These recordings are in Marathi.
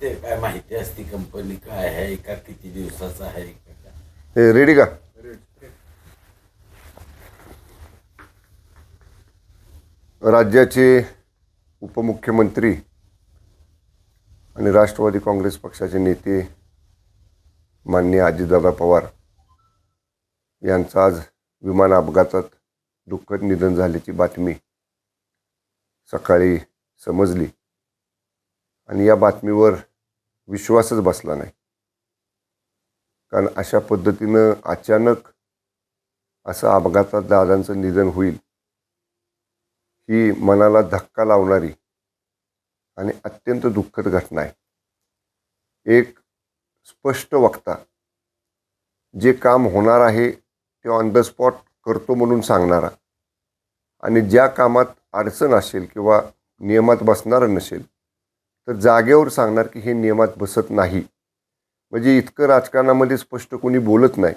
ते काय माहिती असते कंपनी काय आहे? का किती दिवसाचा आहे? का हे रेडी का? राज्याचे उपमुख्यमंत्री आणि राष्ट्रवादी काँग्रेस पक्षाचे नेते माननीय अजितदादा पवार यांचं आज विमान अपघातात दुःखद निधन झाल्याची बातमी सकाळी समजली. आणि या बातमीवर विश्वासच बसला नाही. कारण अशा पद्धतीनं अचानक असं अपघातात दादांचं निधन होईल ही मनाला धक्का लावणारी आणि अत्यंत दुःखद घटना आहे. एक स्पष्ट वक्ता जे काम होणार आहे ते ऑन द स्पॉट करतो म्हणून सांगणारा आणि ज्या कामात अडचण असेल किंवा नियमात बसणारं नसेल तर जागेवर सांगणार की हे नियमात बसत नाही. म्हणजे इतकं राजकारणामध्ये स्पष्ट कोणी बोलत नाही.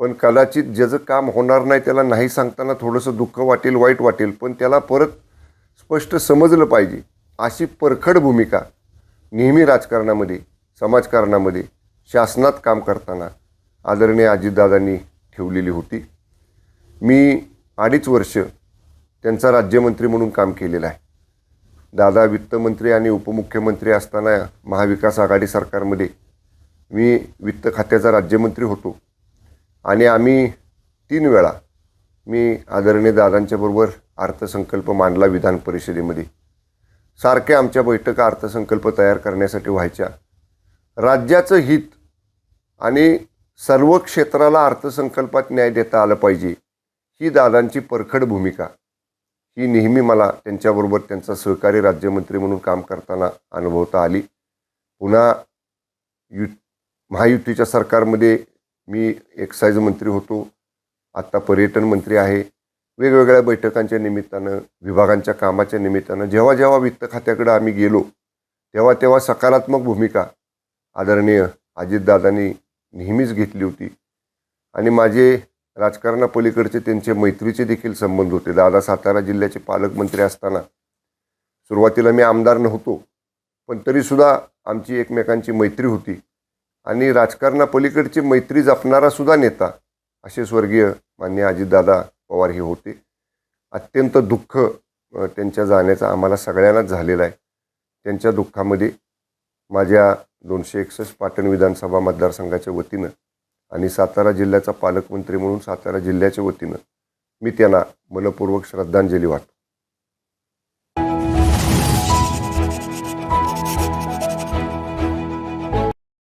पण कदाचित ज्याचं काम होणार नाही त्याला नाही सांगताना थोडंसं दुःख वाटेल वाईट वाटेल पण त्याला परत स्पष्ट समजलं पाहिजे. अशी परखड भूमिका नेहमी राजकारणामध्ये समाजकारणामध्ये शासनात काम करताना आदरणीय अजितदादांनी ठेवलेली होती. मी अडीच वर्ष त्यांचा राज्यमंत्री म्हणून काम केलेलं आहे. दादा वित्तमंत्री आणि उपमुख्यमंत्री असताना महाविकास आघाडी सरकारमध्ये मी वित्त खात्याचा राज्यमंत्री होतो. आणि आम्ही तीन वेळा मी आदरणीय दादांच्याबरोबर अर्थसंकल्प मांडला विधान परिषदेमध्ये. सारख्या आमच्या बैठका अर्थसंकल्प तयार करण्यासाठी व्हायच्या. राज्याचं हित आणि सर्व क्षेत्राला अर्थसंकल्पात न्याय देता आलं पाहिजे ही दादांची परखड भूमिका. ही नेहमी मला त्यांच्याबरोबर त्यांचा सहकारी राज्यमंत्री म्हणून काम करताना अनुभवता आली. पुन्हा यु महायुतीच्या सरकारमध्ये मी एक्साईज मंत्री होतो. आत्ता पर्यटन मंत्री आहे. वेगवेगळ्या बैठकांच्या निमित्तानं विभागांच्या कामाच्या निमित्तानं जेव्हा जेव्हा वित्त खात्याकडे आम्ही गेलो तेव्हा तेव्हा सकारात्मक भूमिका आदरणीय अजितदादांनी नेहमीच घेतली होती. आणि माझे राजकारणापलीकडचे त्यांचे मैत्रीचे देखील संबंध होते. दादा सातारा जिल्ह्याचे पालकमंत्री असताना सुरुवातीला मी आमदार नव्हतो पण तरीसुद्धा आमची एकमेकांची मैत्री होती आणि राजकारणापलीकडची मैत्री जपणारासुद्धा नेता असे स्वर्गीय मान्य अजितदादा पवार हे होते. अत्यंत दुःख त्यांच्या जाण्याचा आम्हाला सगळ्यांनाच झालेला आहे. त्यांच्या दुःखामध्ये माझ्या दोनशे एकसष्ट पाटण विधानसभा मतदारसंघाच्या वतीनं आणि सातारा जिल्ह्याचा पालकमंत्री म्हणून सातारा जिल्ह्याच्या वतीनं मी त्यांना मनपूर्वक श्रद्धांजली वाटतो